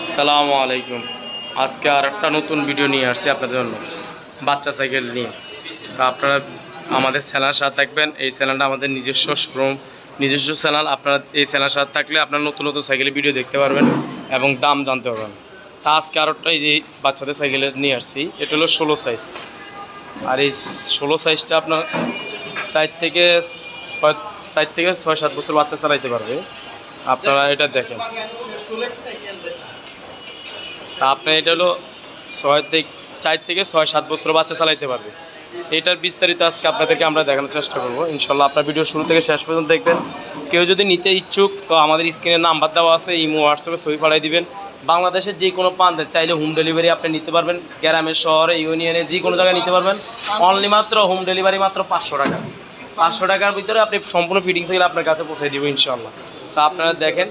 আসসালামু আলাইকুম। আজকে আর একটা নতুন ভিডিও নিয়ে আসছি আপনাদের জন্য। বাচ্চা সাইকেল নিয়ে। তো আপনারা আমাদের চ্যানেল সাথে থাকবেন। এই চ্যানেলটা আমাদের নিজস্ব শোরুম নিজস্ব চ্যানেল আপনারা এই চ্যানেল সাথে থাকলে আপনারা নতুন নতুন সাইকেলের ভিডিও দেখতে পারবেন এবং দাম জানতে পারবেন। তা আজকে আর একটা এই যে বাচ্চাদের সাইকেলে নিয়ে আসছি, এটা হলো ষোলো সাইজ আর এই ষোলো সাইজটা আপনার চার থেকে ছয়, চার থেকে ছয় সাত বছর বাচ্চা চালাইতে পারবে। আপনারা এটা দেখেন। তা আপনার এটা হলো ছয় থেকে চার থেকে ছয় সাত বছর বাচ্চা চালাইতে পারবে। এটার বিস্তারিত আজকে আপনাদেরকে আমরা দেখানোর চেষ্টা করব। ইনশাল্লাহ আপনার ভিডিও শুরু থেকে শেষ পর্যন্ত দেখবেন। কেউ যদি নিতে ইচ্ছুক, তো আমাদের স্ক্রিনে নাম্বার দেওয়া আছে, ইমো, হোয়াটসঅ্যাপে ছবি পাঠিয়ে দিবেন। বাংলাদেশের যে কোনো প্রান্তে চাইলে হোম ডেলিভারি আপনি নিতে পারবেন। গ্রামের শহরে, ইউনিয়নে যে কোনো জায়গায় নিতে পারবেন। অনলি মাত্র হোম ডেলিভারি মাত্র পাঁচশো টাকা। পাঁচশো টাকার ভিতরে আপনি সম্পূর্ণ ফিটিংস এগুলো আপনার কাছে পৌঁছে দিব ইনশাল্লাহ। তা আপনারা দেখেন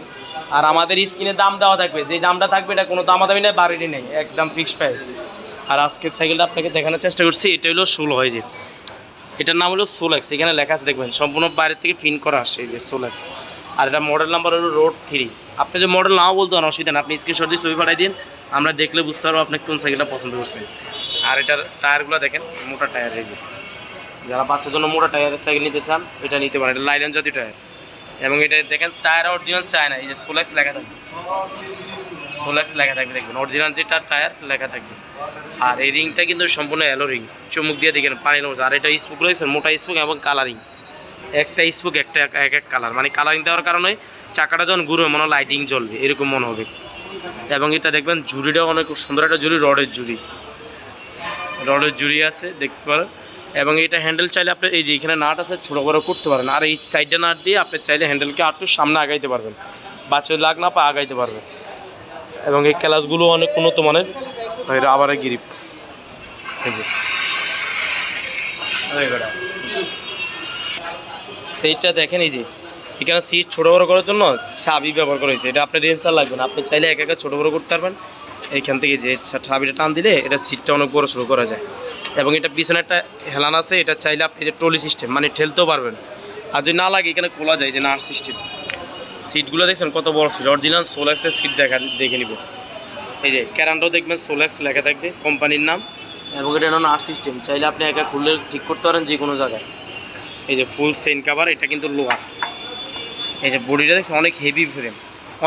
আর আমাদের স্ক্রিনে দাম দেওয়া থাকবে। যে দামটা থাকবে এটা কোনো দামা দামি নেই বাড়িটি নেই, একদম ফিক্সড প্রাইস আর আজকের সাইকেলটা আপনাকে দেখানোর চেষ্টা করছি, এটা হলো সোল হয়ে যে। এটার নাম হলো সোলেক্স, এখানে লেখা আছে, দেখবেন, সম্পূর্ণ বাইরে থেকে ফিন করা আসছে এই যে সোলেক্স। আর এটা মডেল নাম্বার হলো রোড থ্রি আপনি যে মডেল নাও বলতে পারেন, অসুবিধা না আপনি স্ক্রিনশট দিয়ে ছবি পাঠাই দিন, আমরা দেখলে বুঝতে পারব আপনি কোন সাইকেলটা পছন্দ করছেন। আর এটার টায়ারগুলো দেখেন, মোটা টায়ার এই যে। যারা বাচ্চার জন্য মোটা টায়ারের সাইকেল নিতে চান, এটা নিতে পারেন, এটা লাইলেন জাতীয় টায়ার এবং এটা দেখেন টায়ার অরিজিনাল চায় না এই যে সোলেক্স লেখা থাকবে। সোলেক্স লেখা থাকবে, দেখবেন। অরিজিনাল যেটা টায়ার, লেখা থাকবে। আর এই রিংটা কিন্তু সম্পূর্ণ এলো রিং চুমুক দিয়ে দেখেন, পানি নমস আর এটা স্পুক রয়েছে, মোটা স্পুক এবং কালারিং একটা স্পুক একটা এক এক কালার মানে কালারিং দেওয়ার কারণে চাকাটা যখন ঘুরবে, মনে লাইটিং জ্বলবে। এরকম মনে হবে। এবং এটা দেখবেন, ঝুড়িটাও অনেক সুন্দর, একটা জুড়ি রডের জুড়ি রডের জুড়ি আছে, দেখতে পারেন। এবং এটা হ্যান্ডেল চাইলে আপনি এই যে এখানে নাট আছে, ছোটো বড়ো করতে পারেন। আর এই সাইডটা নাট দিয়ে আপনি চাইলে হ্যান্ডেলকে আরটু সামনে আগাইতে পারবেন। বাচ্চা লাগ না পা আগাইতে পারবেন। এবং এই ক্লাসগুলো অনেক উন্নত মানের। এটা আবার গিরিপ এই যে। এইটা দেখেন এই যে। এখানে সিট ছোটো বড়ো করার জন্য চাবি ব্যবহার করা হয়েছে। এটা আপনার রেঞ্জার লাগবে না। আপনি চাইলে এক একা ছোটো বড়ো করতে পারবেন। এইখান থেকে যে চাবিটা টান দিলে এটা সিটটা অনেক বড়ো শুরু করা যায়। এবং এটা পিছনে একটা হেলান আছে, এটা চাইলে আপনি যে ট্রলি সিস্টেম মানে ঠেলতেও পারবেন। আর যদি না লাগে, এখানে খোলা যায় যে নার্স সিস্টেম। সিটগুলো দেখছেন কত বড় সিট অরিজিনাল সোলাক্সের সিট দেখা দেখে নিব। এই যে ক্যারান্ডও দেখবেন সোলাক্স লেখা থাকবে, কোম্পানির নাম। এবং এটা হলো নার্স সিস্টেম, চাইলে আপনি একা খুললে ঠিক করতে পারেন যে কোনো জায়গায়। এই যে ফুল সেন কাভার, এটা কিন্তু লোহা এই যে বডিটা দেখছেন, অনেক হেভি ফ্রেম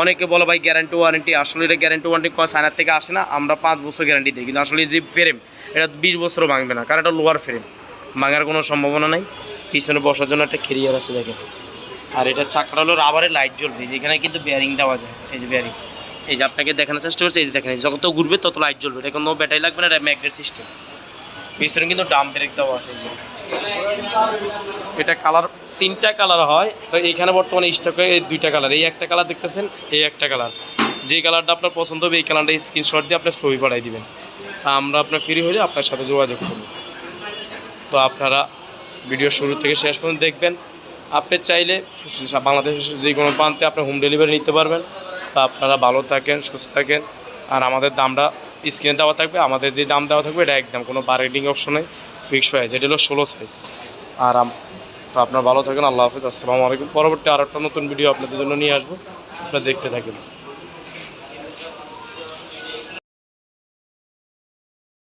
অনেকে বলো ভাই গ্যারান্টি ওয়ারেন্টি আসলে এটা গ্যারান্টি ওয়ারেন্টি সাইনার থেকে আসে না। আমরা পাঁচ বছর গ্যারান্টি দিই, কিন্তু আসলে যে ফ্রেম এটা বিশ বছরও ভাঙবে না, কারণ এটা লোয়ার ফ্রেম ভাঙার কোনো সম্ভাবনা নাই। পিছনে বসার জন্য একটা কেরিয়ার আছে, দেখেন। আর এটা চাকাটা হলো রাবারের লাইট জ্বলবে। যেখানে কিন্তু বেয়ারিং দেওয়া যায়, এই যে বেয়ারিং এই যে আপনাকে দেখানোর চেষ্টা করছে, এই যে দেখেন, যত ঘুরবে তত লাইট জ্বলবে। এটা কোনো ব্যাটারি লাগবে না, এটা ম্যাগনেট সিস্টেম পিছনে কিন্তু ডাম ব্রেক দেওয়া আছে যে। এটা কালার, তিনটা কালার হয়। তো এইখানে বর্তমানে স্টকে এই দুইটা কালার। এই একটা কালার দেখতেছেন, এই একটা কালার। যে কালারটা আপনার পছন্দ হবে, এই কালারটা স্ক্রিনশট দিয়ে আপনার ছবি পাঠাই দিবেন। আমরা আপনার ফ্রি হলে আপনার সাথে যোগাযোগ করব। তো আপনারা ভিডিও শুরু থেকে শেষ পর্যন্ত দেখবেন। আপনি চাইলে বাংলাদেশের যে কোনো প্রান্তে আপনি হোম ডেলিভারি নিতে পারবেন। তো আপনারা ভালো থাকেন, সুস্থ থাকেন। আর আমাদের দামটা স্ক্রিনে দেওয়া থাকবে, আমাদের যে দাম দেওয়া থাকবে, এটা একদম কোনো বার্গেনিং অপশন ফিক্স প্রাইস এটা হলো ষোলো সাইজ আর তো আপনার ভালো থাকেন, আল্লাহ হাফিজ, আসসালামু আলাইকুম। পরবর্তী আর একটা নতুন ভিডিও আপনাদের জন্য নিয়ে আসব। আপনারা দেখতে থাকেন।